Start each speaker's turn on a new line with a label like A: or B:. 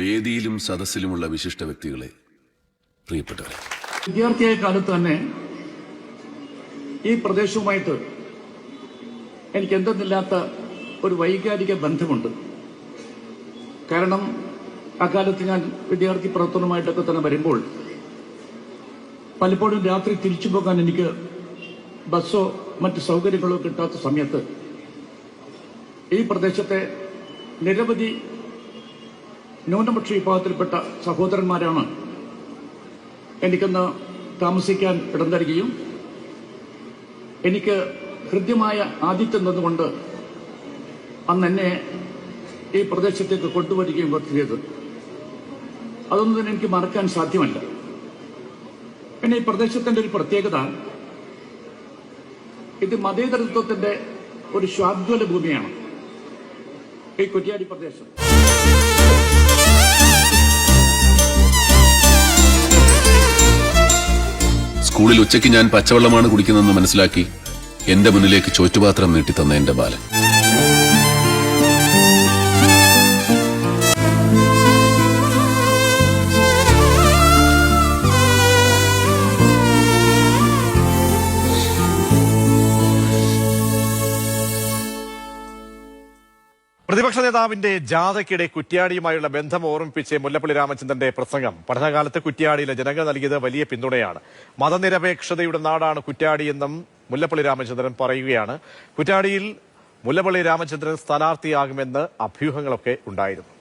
A: വേദിയിലും സദസ്സിലുമുള്ള വിശിഷ്ട വ്യക്തികളെ പ്രിയപ്പെട്ടവരെ.
B: വിദ്യാർത്ഥിയായ കാലത്ത് തന്നെ ഈ പ്രദേശവുമായിട്ട് എനിക്ക് എന്തെന്നില്ലാത്ത ഒരു വൈകാരിക ബന്ധമുണ്ട്. കാരണം അക്കാലത്ത് ഞാൻ വിദ്യാർത്ഥി പ്രവർത്തനവുമായിട്ടൊക്കെ തന്നെ വരുമ്പോൾ പലപ്പോഴും രാത്രി തിരിച്ചു പോകാൻ എനിക്ക് ബസ്സോ മറ്റ് സൗകര്യങ്ങളോ കിട്ടാത്ത സമയത്ത് ഈ പ്രദേശത്തെ നിരവധി ന്യൂനപക്ഷ വിഭാഗത്തിൽപ്പെട്ട സഹോദരന്മാരാണ് എനിക്കൊന്ന് താമസിക്കാൻ ഇടം തരികയും എനിക്ക് ഹൃദ്യമായ ആതിഥ്യം തന്നുകൊണ്ട് അന്ന് എന്നെ ഈ പ്രദേശത്തേക്ക് കൊണ്ടുവരികയും ഒക്കെ ചെയ്തത്. അതൊന്നും തന്നെ എനിക്ക് മറക്കാൻ സാധ്യമല്ല. പിന്നെ ഈ പ്രദേശത്തിന്റെ ഒരു പ്രത്യേകത ഇത് മതേതരത്വത്തിന്റെ ഒരു ശ്വാദ്വല ഭൂമിയാണ്. ഈ കുറ്റിയാടി പ്രദേശം.
A: സ്കൂളിൽ ഉച്ചയ്ക്ക് ഞാൻ പച്ചവെള്ളമാണ് കുടിക്കുന്നതെന്ന് മനസ്സിലാക്കി എന്റെ മുന്നിലേക്ക് ചോറ്റുപാത്രം നീട്ടി തന്ന എന്റെ ബാലൻ.
C: പ്രതിപക്ഷ നേതാവിന്റെ ജാഥയ്ക്കിടെ കുറ്റ്യാടിയുമായുള്ള ബന്ധം ഓർമ്മിപ്പിച്ച് മുല്ലപ്പള്ളി രാമചന്ദ്രന്റെ പ്രസംഗം. പഠനകാലത്ത് കുറ്റ്യാടിയിലെ ജനങ്ങൾ നൽകിയത് വലിയ പിന്തുണയാണ്. മതനിരപേക്ഷതയുടെ നാടാണ് കുറ്റ്യാടിയെന്നും മുല്ലപ്പള്ളി രാമചന്ദ്രൻ പറയുകയാണ്. കുറ്റ്യാടിയിൽ മുല്ലപ്പള്ളി രാമചന്ദ്രൻ സ്ഥാനാർത്ഥിയാകുമെന്ന് അഭ്യൂഹങ്ങളൊക്കെ ഉണ്ടായിരുന്നു.